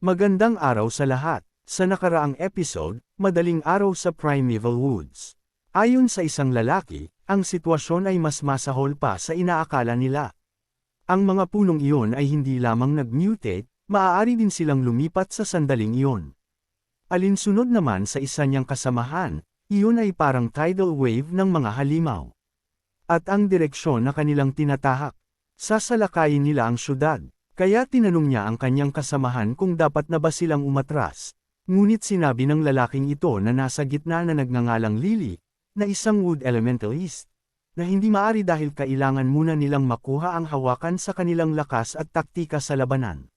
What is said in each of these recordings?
Magandang araw sa lahat. Sa nakaraang episode, madaling araw sa Primeval Woods. Ayon sa isang lalaki, ang sitwasyon ay mas masahol pa sa inaakala nila. Ang mga punong iyon ay hindi lamang nag-mutate, maaari din silang lumipat sa sandaling iyon. Alinsunod naman sa isa niyang kasamahan, iyon ay parang tidal wave ng mga halimaw. At ang direksyon na kanilang tinatahak, sasalakayin nila ang syudad, kaya tinanong niya ang kanyang kasamahan kung dapat na ba silang umatras. Ngunit sinabi ng lalaking ito na nasa gitna na nagngangalang Lily, na isang wood elementalist, na hindi maari dahil kailangan muna nilang makuha ang hawakan sa kanilang lakas at taktika sa labanan.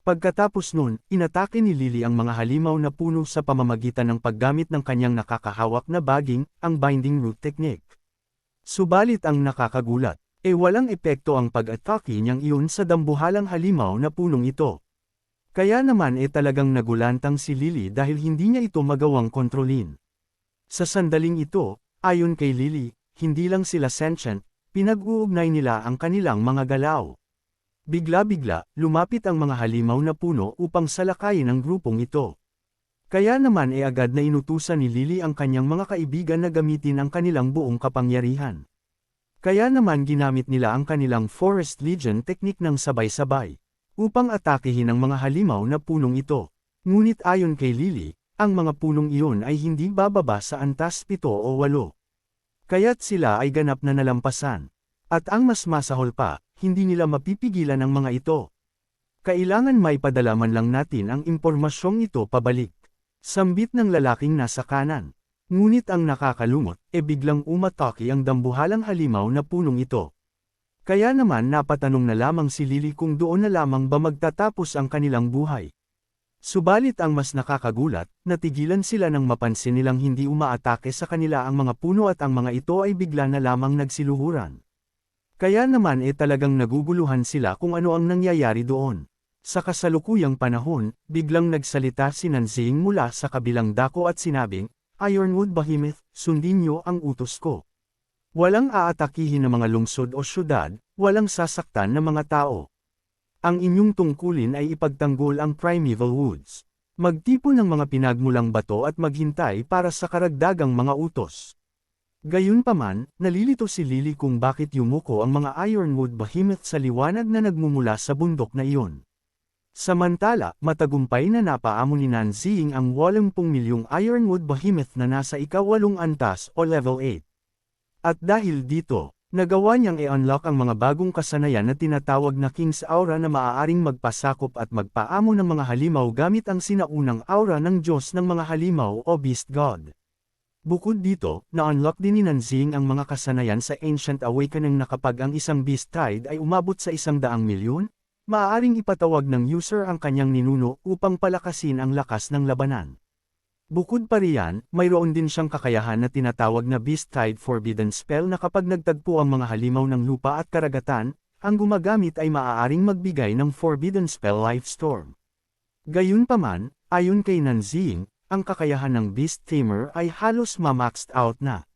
Pagkatapos nun, inatake ni Lily ang mga halimaw na puno sa pamamagitan ng paggamit ng kanyang nakakahawak na baging, ang binding root technique. Subalit ang nakakagulat, e walang epekto ang pag-atake niyang iyon sa dambuhalang halimaw na punong ito. Kaya naman e talagang nagulantang si Lily dahil hindi niya ito magawang kontrolin. Sa sandaling ito, ayon kay Lily, hindi lang sila sentient, pinag-uugnay nila ang kanilang mga galaw. Bigla-bigla, lumapit ang mga halimaw na puno upang salakayin ang grupong ito. Kaya naman e agad na inutusan ni Lily ang kanyang mga kaibigan na gamitin ang kanilang buong kapangyarihan. Kaya naman ginamit nila ang kanilang Forest Legion technique ng sabay-sabay, upang atakehin ang mga halimaw na punong ito. Ngunit ayon kay Lily, ang mga punong iyon ay hindi bababa sa antas pito o walo. Kaya't sila ay ganap na nalampasan. At ang mas masahol pa, hindi nila mapipigilan ang mga ito. Kailangan may padala man lang natin ang impormasyong ito pabalik. Sambit ng lalaking nasa kanan. Ngunit ang nakakalumot, e biglang umatake ang dambuhalang halimaw na punong ito. Kaya naman napatanong na lamang si Lily kung doon na lamang ba magtatapos ang kanilang buhay. Subalit ang mas nakakagulat, natigilan sila nang mapansin nilang hindi umaatake sa kanila ang mga puno at ang mga ito ay bigla na lamang nagsiluhuran. Kaya naman e talagang naguguluhan sila kung ano ang nangyayari doon. Sa kasalukuyang panahon, biglang nagsalita si Nanzing mula sa kabilang dako at sinabing, Ironwood Behemoth, sundin niyo ang utos ko. Walang aatakihin ng mga lungsod o syudad, walang sasaktan ng mga tao. Ang inyong tungkulin ay ipagtanggol ang Primeval Woods. Magtipon ng mga pinagmulang bato at maghintay para sa karagdagang mga utos. Gayunpaman, nalilito si Lily kung bakit yumuko ang mga Ironwood Behemoth sa liwanag na nagmumula sa bundok na iyon. Samantala, matagumpay na napaamo ni Nanzing ang 80 milyong Ironwood Behemoth na nasa ikawalong antas o level 8. At dahil dito, nagawa niyang i-unlock ang mga bagong kasanayan na tinatawag na King's Aura na maaaring magpasakop at magpaamo ng mga halimaw gamit ang sinaunang aura ng Diyos ng mga halimaw o Beast God. Bukod dito, na-unlock din ni Nanzing ang mga kasanayan sa Ancient Awakening na kapag ang isang Beast Tide ay umabot sa isang daang milyon, maaaring ipatawag ng user ang kanyang ninuno upang palakasin ang lakas ng labanan. Bukod pa riyan, mayroon din siyang kakayahan na tinatawag na Beast Tide Forbidden Spell na kapag nagtagpo ang mga halimaw ng lupa at karagatan, ang gumagamit ay maaaring magbigay ng Forbidden Spell Life Storm. Gayunpaman, ayon kay Nanzing, ang kakayahan ng Beast Tamer ay halos mamaxed out na.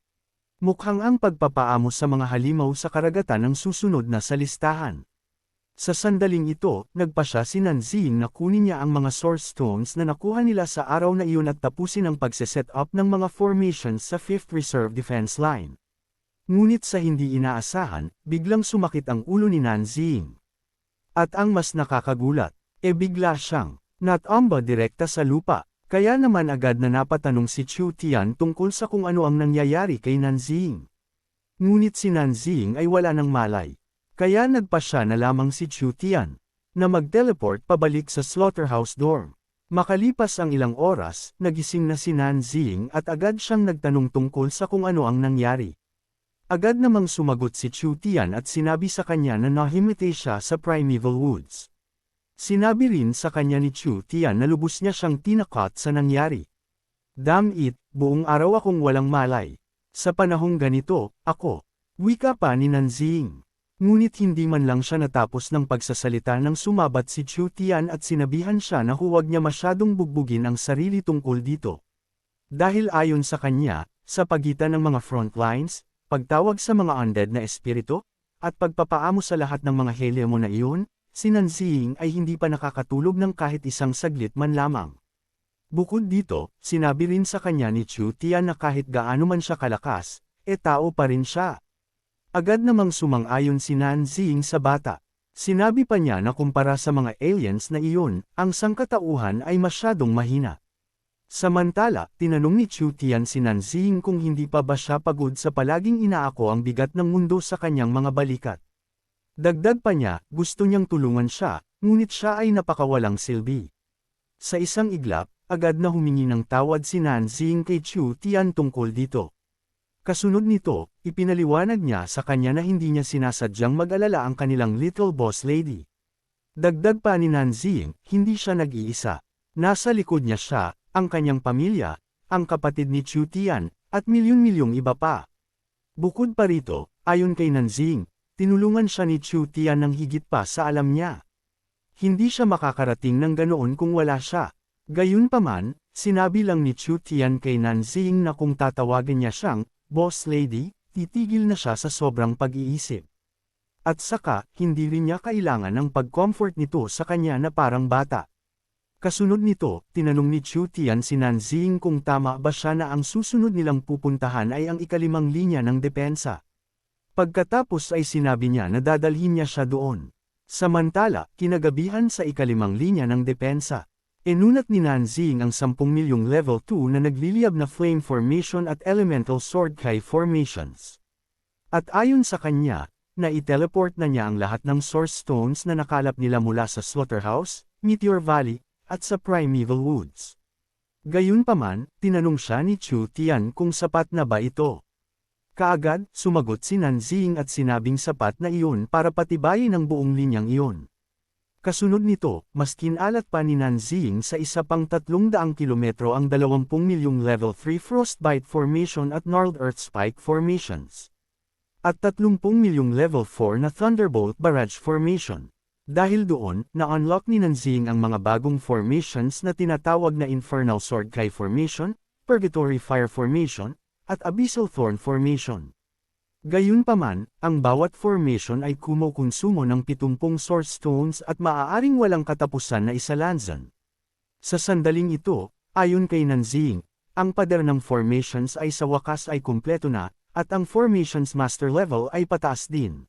Mukhang ang pagpapaamo sa mga halimaw sa karagatan ang susunod na sa listahan. Sa sandaling ito, nagpa siya si Nanzing na kunin niya ang mga source stones na nakuha nila sa araw na iyon at tapusin ang pagse-set up ng mga formations sa 5th Reserve Defense Line. Ngunit sa hindi inaasahan, biglang sumakit ang ulo ni Nanzing. At ang mas nakakagulat, e bigla siyang, natamba direkta sa lupa, kaya naman agad na napatanong si Chu Tian tungkol sa kung ano ang nangyayari kay Nanzing. Ngunit si Nanzing ay wala ng malay. Kaya nagpa siya na lamang si Chu Tian, na mag-teleport pabalik sa slaughterhouse dorm. Makalipas ang ilang oras, nagising na si Nanzing at agad siyang nagtanong tungkol sa kung ano ang nangyari. Agad namang sumagot si Chu Tian at sinabi sa kanya na nahimite siya sa Primeval Woods. Sinabi rin sa kanya ni Chu Tian na lubos niya siyang tinakot sa nangyari. Damn it, buong araw akong walang malay. Sa panahong ganito, ako. Wika pa ni Nanzing. Ngunit hindi man lang siya natapos ng pagsasalita nang sumabat si Chu Tian at sinabihan siya na huwag niya masyadong bugbugin ang sarili tungkol dito. Dahil ayon sa kanya, sa pagitan ng mga front lines, pagtawag sa mga undead na espiritu, at pagpapaamo sa lahat ng mga helemo na iyon, si Nanzing ay hindi pa nakakatulog ng kahit isang saglit man lamang. Bukod dito, sinabi rin sa kanya ni Chu Tian na kahit gaano man siya kalakas, e tao pa rin siya. Agad namang sumang-ayon si Nanzing sa bata. Sinabi pa niya na kumpara sa mga aliens na iyon, ang sangkatauhan ay masyadong mahina. Samantala, tinanong ni Chu Tian si Nanzing kung hindi pa ba siya pagod sa palaging inaako ang bigat ng mundo sa kanyang mga balikat. Dagdag pa niya, gusto niyang tulungan siya, ngunit siya ay napakawalang silbi. Sa isang iglap, agad na humingi ng tawad si Nanzing kay Chu Tian tungkol dito. Kasunod nito, ipinaliwanag niya sa kanya na hindi niya sinasadyang mag-alala ang kanilang little boss lady. Dagdag pa ni Nanzing, hindi siya nag-iisa. Nasa likod niya siya, ang kanyang pamilya, ang kapatid ni Chu Tian, at milyon-milyong iba pa. Bukod pa rito, ayon kay Nanzing, tinulungan siya ni Chu Tian ng higit pa sa alam niya. Hindi siya makakarating ng ganoon kung wala siya. Gayunpaman, sinabi lang ni Chu Tian kay Nanzing na kung tatawagin niya siyang boss lady, titigil na siya sa sobrang pag-iisip. At saka, hindi rin niya kailangan ng pag-comfort nito sa kanya na parang bata. Kasunod nito, tinanong ni Chu Tian si Nanzing kung tama ba siya na ang susunod nilang pupuntahan ay ang ikalimang linya ng depensa. Pagkatapos ay sinabi niya na dadalhin niya siya doon. Samantala, kinagabihan sa ikalimang linya ng depensa. Inunat ni Nanzing ang 10 milyong level 2 na nagliliyab na flame formation at elemental sword kai formations. At ayon sa kanya, na i-teleport na niya ang lahat ng source stones na nakalap nila mula sa Slaughterhouse, Meteor Valley, at sa Primeval Woods. Gayunpaman, tinanong siya ni Chu Tian kung sapat na ba ito. Kaagad, sumagot si Nanzing at sinabing sapat na iyon para patibayin ang buong linyang iyon. Kasunod nito, mas kinalat pa ni Nanzing sa isa pang 300 kilometro ang 20 milyong level 3 Frostbite Formation at Gnarled Earth Spike Formations. At 30 milyong level 4 na Thunderbolt Barrage Formation. Dahil doon, na-unlock ni Nanzing ang mga bagong formations na tinatawag na Infernal Sword Kai Formation, Purgatory Fire Formation, at Abyssal Thorn Formation. Gayunpaman, ang bawat formation ay kumukonsumo ng 70 source stones at maaaring walang katapusan na isalanzan. Sa sandaling ito, ayon kay Nanzing, ang pader ng formations ay sa wakas ay kumpleto na, at ang formations master level ay pataas din.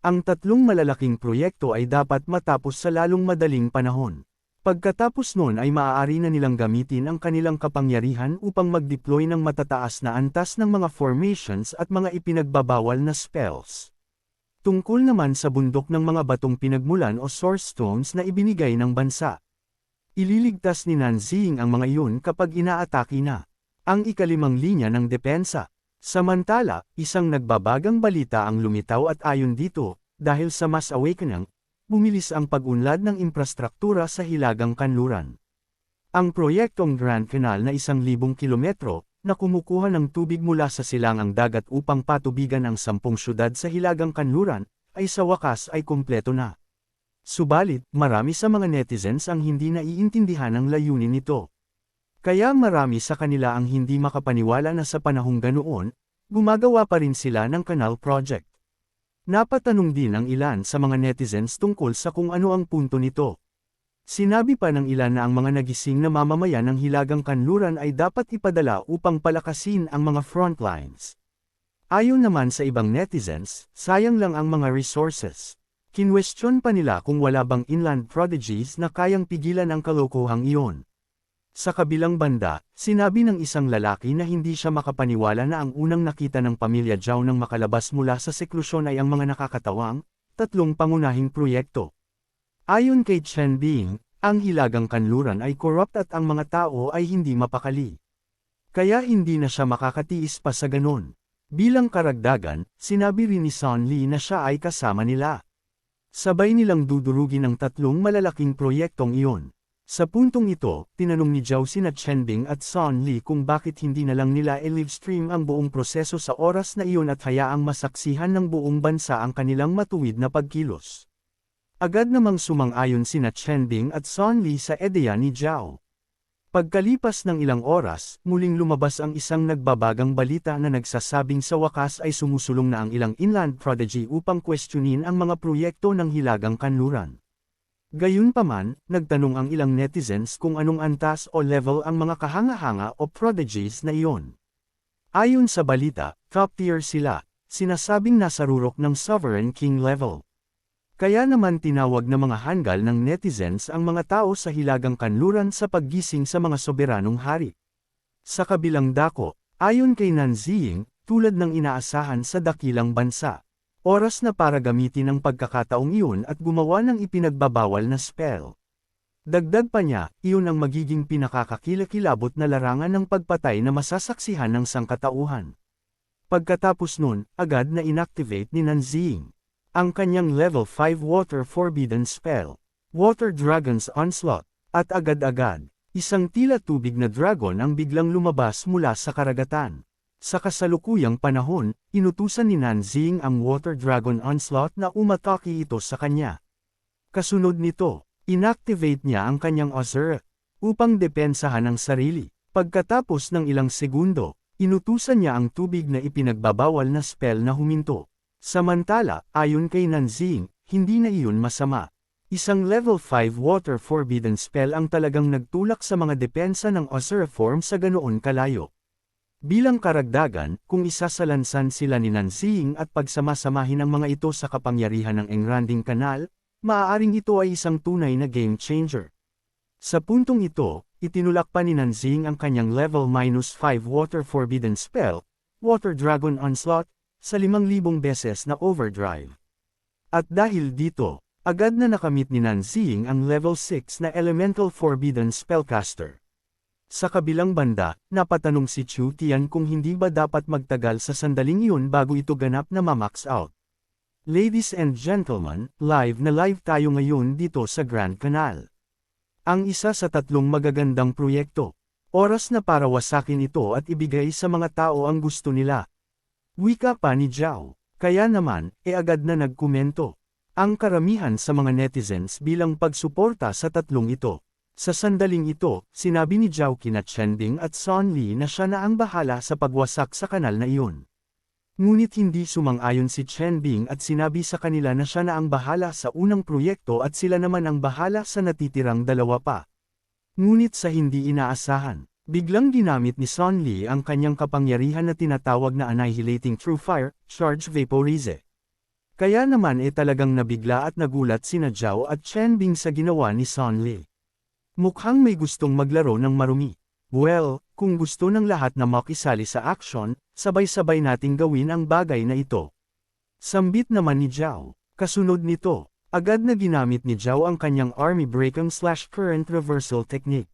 Ang tatlong malalaking proyekto ay dapat matapos sa lalong madaling panahon. Pagkatapos nun ay maaari na nilang gamitin ang kanilang kapangyarihan upang mag-deploy ng matataas na antas ng mga formations at mga ipinagbabawal na spells. Tungkol naman sa bundok ng mga batong pinagmulan o source stones na ibinigay ng bansa. Ililigtas ni Nanzing ang mga iyon kapag inaatake na. Ang ikalimang linya ng depensa. Samantala, isang nagbabagang balita ang lumitaw at ayon dito, dahil sa mass awakening, bumilis ang pag-unlad ng infrastruktura sa Hilagang Kanluran. Ang proyektong Grand Canal na isang libong kilometro, na kumukuha ng tubig mula sa silangang dagat upang patubigan ang sampung syudad sa Hilagang Kanluran, ay sa wakas ay kumpleto na. Subalit, marami sa mga netizens ang hindi naiintindihan ang layunin nito. Kaya marami sa kanila ang hindi makapaniwala na sa panahong ganoon, gumagawa pa rin sila ng canal project. Napatanong din ang ilan sa mga netizens tungkol sa kung ano ang punto nito. Sinabi pa ng ilan na ang mga nagising na mamamayan ng Hilagang Kanluran ay dapat ipadala upang palakasin ang mga frontlines. Ayon naman sa ibang netizens, sayang lang ang mga resources. Kinwestiyon pa nila kung wala bang inland prodigies na kayang pigilan ang kalokohang iyon. Sa kabilang banda, sinabi ng isang lalaki na hindi siya makapaniwala na ang unang nakita ng pamilya Zhao nang makalabas mula sa seklusyon ay ang mga nakakatawang, tatlong pangunahing proyekto. Ayon kay Chen Bing, ang hilagang kanluran ay corrupt at ang mga tao ay hindi mapakali. Kaya hindi na siya makakatiis pa sa ganon. Bilang karagdagan, sinabi rin ni Son Lee na siya ay kasama nila. Sabay nilang dudurugin ang tatlong malalaking proyektong iyon. Sa puntong ito, tinanong ni Zhao sina Chenbing at Son Li kung bakit hindi na lang nila i-livestream ang buong proseso sa oras na iyon at hayaang masaksihan ng buong bansa ang kanilang matuwid na pagkilos. Agad namang sumang-ayon sina Chenbing at Son Li sa ideya ni Zhao. Pagkalipas ng ilang oras, muling lumabas ang isang nagbabagang balita na nagsasabing sa wakas ay sumusulong na ang ilang inland prodigy upang questionin ang mga proyekto ng Hilagang Kanluran. Gayunpaman, nagtanong ang ilang netizens kung anong antas o level ang mga kahanga-hanga o prodigies na iyon. Ayon sa balita, top tier sila, sinasabing nasa rurok ng Sovereign King level. Kaya naman tinawag na mga hanggal ng netizens ang mga tao sa hilagang kanluran sa paggising sa mga soberanong hari. Sa kabilang dako, ayon kay Nanziying, tulad ng inaasahan sa dakilang bansa. Oras na para gamitin ang pagkakataong iyon at gumawa ng ipinagbabawal na spell. Dagdag pa niya, iyon ang magiging pinakakakilakilabot na larangan ng pagpatay na masasaksihan ng sangkatauhan. Pagkatapos nun, agad na inactivate ni Nanzing ang kanyang level 5 Water Forbidden Spell, Water Dragon's Onslaught, at agad-agad, isang tila tubig na dragon ang biglang lumabas mula sa karagatan. Sa kasalukuyang panahon, inutusan ni Nanzing ang Water Dragon Onslaught na umatake ito sa kanya. Kasunod nito, inactivate niya ang kanyang Ozura upang depensahan ang sarili. Pagkatapos ng ilang segundo, inutusan niya ang tubig na ipinagbabawal na spell na huminto. Samantala, ayon kay Nanzing, hindi na iyon masama. Isang level 5 water forbidden spell ang talagang nagtulak sa mga depensa ng Ozura form sa ganoon kalayo. Bilang karagdagan, kung isasalansan sila ni Nanzing at pagsamasamahin ang mga ito sa kapangyarihan ng Engranding Kanal, maaaring ito ay isang tunay na game changer. Sa puntong ito, itinulak pa ni Nanzing ang kanyang level minus 5 Water Forbidden Spell, Water Dragon Onslaught, sa 5,000 beses na overdrive. At dahil dito, agad na nakamit ni Nanzing ang level 6 na Elemental Forbidden Spellcaster. Sa kabilang banda, napatanong si Chu Tian kung hindi ba dapat magtagal sa sandaling iyon bago ito ganap na mamax out. Ladies and gentlemen, live na live tayo ngayon dito sa Grand Canal. Ang isa sa tatlong magagandang proyekto. Oras na para wasakin ito at ibigay sa mga tao ang gusto nila. Wika pa ni Zhao. Kaya naman, e agad na nagkomento. Ang karamihan sa mga netizens bilang pagsuporta sa tatlong ito. Sa sandaling ito, sinabi ni Zhao kina Chending at Son Li na siya na ang bahala sa pagwasak sa kanal na iyon. Ngunit hindi sumang-ayon si Chen Bing at sinabi sa kanila na siya na ang bahala sa unang proyekto at sila naman ang bahala sa natitirang dalawa pa. Ngunit sa hindi inaasahan, biglang ginamit ni Son Li ang kanyang kapangyarihan na tinatawag na Annihilating True Fire, Charge Vaporize. Kaya naman e talagang nabigla at nagulat sina Zhao at Chen Bing sa ginawa ni Son Li. Mukhang may gustong maglaro ng marumi. Well, kung gusto ng lahat na makisali sa action, sabay-sabay nating gawin ang bagay na ito. Sambit naman ni Zhao. Kasunod nito, agad na ginamit ni Zhao ang kanyang army breaking slash current reversal technique.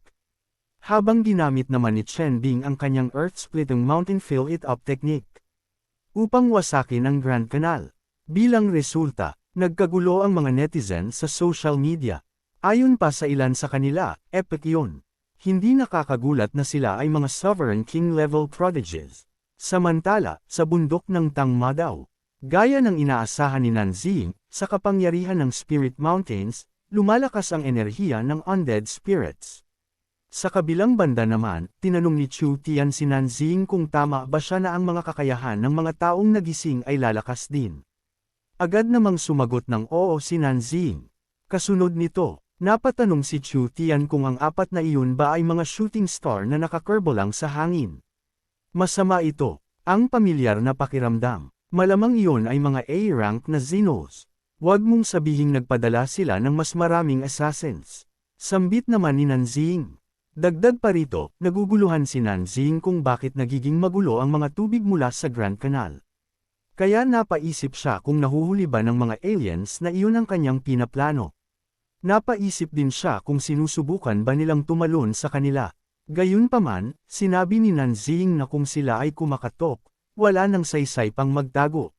Habang ginamit naman ni Chen Bing ang kanyang earth splitting mountain fill it up technique. Upang wasakin ang Grand Canal. Bilang resulta, nagkagulo ang mga netizens sa social media. Ayon pa sa ilan sa kanila, epic yun. Hindi nakakagulat na sila ay mga sovereign king level prodigies. Samantala, sa bundok ng Tangma daw, gaya ng inaasahan ni Nanzing, sa kapangyarihan ng Spirit Mountains, lumalakas ang enerhiya ng undead spirits. Sa kabilang banda naman, tinanong ni Chu Tian si Nanzing kung tama ba siya na ang mga kakayahan ng mga taong nagising ay lalakas din. Agad namang sumagot ng oo si Nanzing. Kasunod nito, Napatanong si Chu Tian kung ang apat na iyon ba ay mga shooting star na nakakurbo lang sa hangin. Masama ito, ang pamilyar na pakiramdam. Malamang iyon ay mga A-rank na Xenos. Huwag mong sabihing nagpadala sila ng mas maraming assassins. Sambit naman ni Nanzing. Dagdag pa rito, naguguluhan si Nanzing kung bakit nagiging magulo ang mga tubig mula sa Grand Canal. Kaya napaisip siya kung nahuhuli ba ng mga aliens na iyon ang kanyang pinaplano. Napaisip din siya kung sinusubukan ba nilang tumalon sa kanila. Gayunpaman, sinabi ni Nanzing na kung sila ay kumakatok, wala nang saysay pang magtago.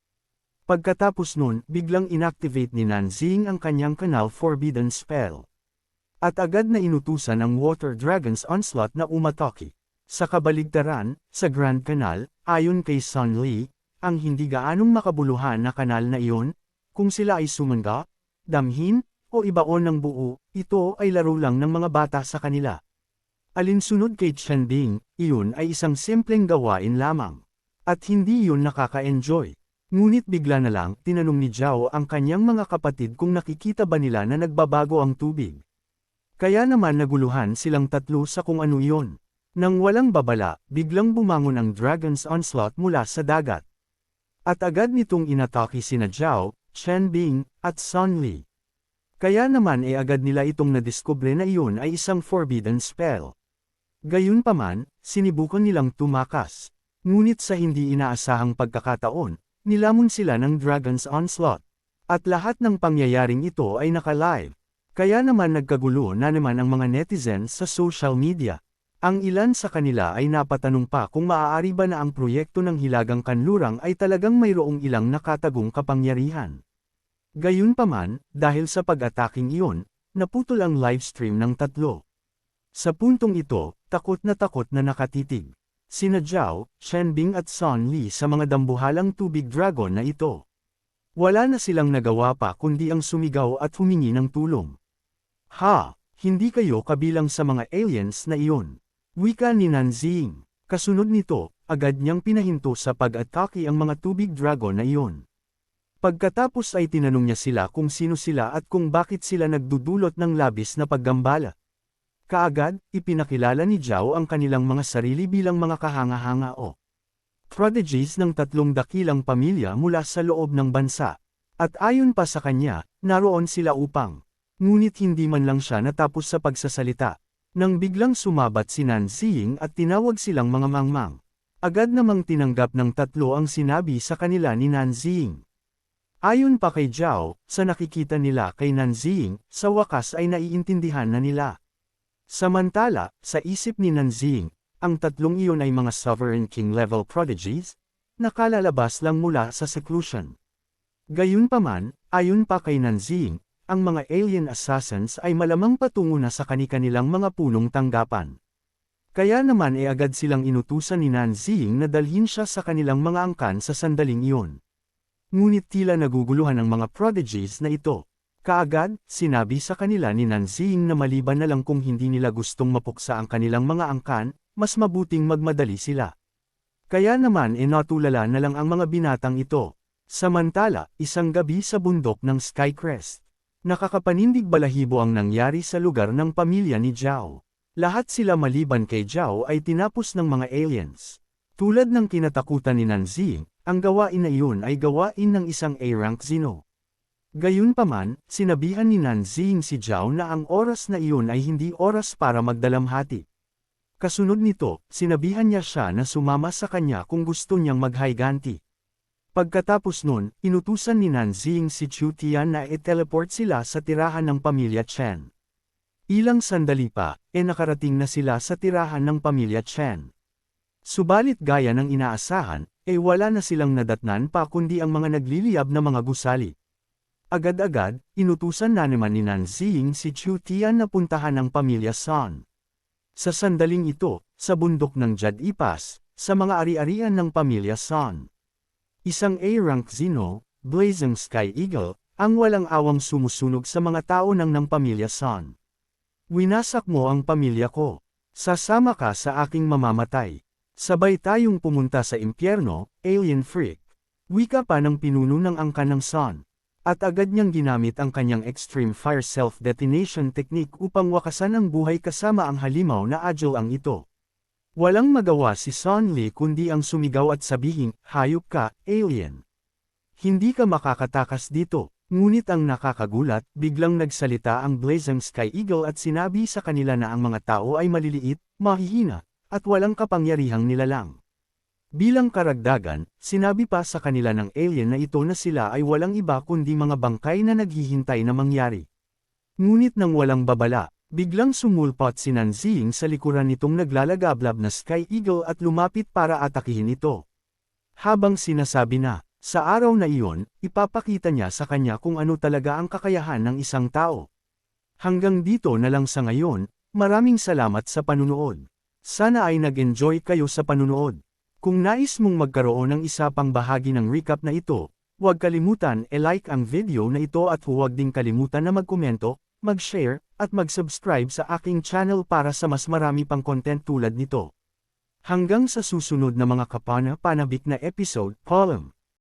Pagkatapos nun, biglang inactivate ni Nanzing ang kanyang kanal forbidden spell. At agad na inutusan ang Water Dragon's Onslaught na umatake. Sa kabaligtaran, sa Grand Canal, ayon kay Sun Li, ang hindi gaanong makabuluhan na kanal na iyon, kung sila ay sumangga, damhin, o ibaon ng buo, ito ay laro lang ng mga bata sa kanila. Alinsunod kay Chen Bing, iyon ay isang simpleng gawain lamang. At hindi iyon nakaka-enjoy. Ngunit bigla na lang, tinanong ni Zhao ang kanyang mga kapatid kung nakikita ba nila na nagbabago ang tubig. Kaya naman naguluhan silang tatlo sa kung ano iyon. Nang walang babala, biglang bumangon ang Dragon's Onslaught mula sa dagat. At agad nitong inatake sina Zhao, Chen Bing, at Sun Li. Kaya naman e agad nila itong nadiskubre na iyon ay isang forbidden spell. Gayunpaman, sinibukan nilang tumakas. Ngunit sa hindi inaasahang pagkakataon, nilamon sila ng Dragon's Onslaught. At lahat ng pangyayaring ito ay naka-live. Kaya naman nagkagulo na naman ang mga netizens sa social media. Ang ilan sa kanila ay napatanong pa kung maaari ba na ang proyekto ng Hilagang Kanlurang ay talagang mayroong ilang nakatagong kapangyarihan. Gayunpaman, dahil sa pag-ataking iyon, naputol ang livestream ng tatlo. Sa puntong ito, takot na takot na nakatitig. Sina Zhao, Shenbing at Son Li sa mga dambuhalang tubig dragon na ito. Wala na silang nagawa pa kundi ang sumigaw at humingi ng tulong. Ha, hindi kayo kabilang sa mga aliens na iyon. Wika ni Nanzing. Kasunod nito, agad niyang pinahinto sa pag-atake ang mga tubig dragon na iyon. Pagkatapos ay tinanong niya sila kung sino sila at kung bakit sila nagdudulot ng labis na paggambala. Kaagad, ipinakilala ni Zhao ang kanilang mga sarili bilang mga kahanga-hanga o prodigies ng tatlong dakilang pamilya mula sa loob ng bansa. At ayon pa sa kanya, naroon sila upang. Ngunit hindi man lang siya natapos sa pagsasalita. Nang biglang sumabat si Nancying at tinawag silang mga mangmang. Agad namang tinanggap ng tatlo ang sinabi sa kanila ni Nancying. Ayon pa kay Zhao, sa nakikita nila kay Nancying, sa wakas ay naiintindihan na nila. Samantala, sa isip ni Nancying, ang tatlong iyon ay mga Sovereign King level prodigies, nakalalabas lang mula sa seclusion. Gayunpaman, ayon pa kay Nancying, ang mga alien assassins ay malamang patungo na sa kani-kanilang mga punong tanggapan. Kaya naman e agad silang inutusan ni Nanzing na dalhin siya sa kanilang mga angkan sa sandaling iyon. Ngunit tila naguguluhan ang mga prodigies na ito. Kaagad, sinabi sa kanila ni Nanzing na maliban na lang kung hindi nila gustong mapuksa ang kanilang mga angkan, mas mabuting magmadali sila. Kaya naman e na lang ang mga binatang ito. Samantala, isang gabi sa bundok ng Skycrest. Nakakapanindig balahibo ang nangyari sa lugar ng pamilya ni Zhao. Lahat sila maliban kay Zhao ay tinapos ng mga aliens. Tulad ng kinatakutan ni Nanzi, ang gawain na iyon ay gawain ng isang A-rank Zino. Gayunpaman, sinabihan ni Nanzing si Zhao na ang oras na iyon ay hindi oras para magdalamhati. Kasunod nito, sinabihan niya siya na sumama sa kanya kung gusto niyang maghayganti. Pagkatapos nun, inutusan ni Nanzing si Chu Tian na i-teleport sila sa tirahan ng pamilya Chen. Ilang sandali pa, e nakarating na sila sa tirahan ng pamilya Chen. Subalit gaya ng inaasahan, e wala na silang nadatnan pa kundi ang mga nagliliyab na mga gusali. Agad-agad, inutusan na naman ni Nanzing si Chu Tian na puntahan ang pamilya Son. Sa sandaling ito, sa bundok ng Jad Ipas, sa mga ari-arian ng pamilya Son. Isang A-rank Zeno, Blazing Sky Eagle, ang walang awang sumusunog sa mga tao ng ng pamilya Sun. Winasak mo ang pamilya ko. Sasama ka sa aking mamamatay. Sabay tayong pumunta sa impyerno, alien freak. Wika pa ng pinuno ng angka ng Sun. At agad niyang ginamit ang kanyang extreme fire self-detonation technique upang wakasan ang buhay kasama ang halimaw na agile ang ito. Walang magawa si Son Lee kundi ang sumigaw at sabihing, hayop ka, alien. Hindi ka makakatakas dito. Ngunit ang nakakagulat, biglang nagsalita ang Blazing Sky Eagle at sinabi sa kanila na ang mga tao ay maliliit, mahihina, at walang kapangyarihang nilalang. Bilang karagdagan, sinabi pa sa kanila ng alien na ito na sila ay walang iba kundi mga bangkay na naghihintay na mangyari. Ngunit nang walang babala, Biglang sumulpot si Nanzing sa likuran nitong naglalagablab na Sky Eagle at lumapit para atakihin ito. Habang sinasabi na, sa araw na iyon, ipapakita niya sa kanya kung ano talaga ang kakayahan ng isang tao. Hanggang dito na lang sa ngayon, maraming salamat sa panunood. Sana ay nag-enjoy kayo sa panunood. Kung nais mong magkaroon ng isa pang bahagi ng recap na ito, huwag kalimutan e-like ang video na ito at huwag ding kalimutan na magkomento, mag-share, at mag-subscribe sa aking channel para sa mas marami pang content tulad nito. Hanggang sa susunod na mga kapana-panabik na episode, column.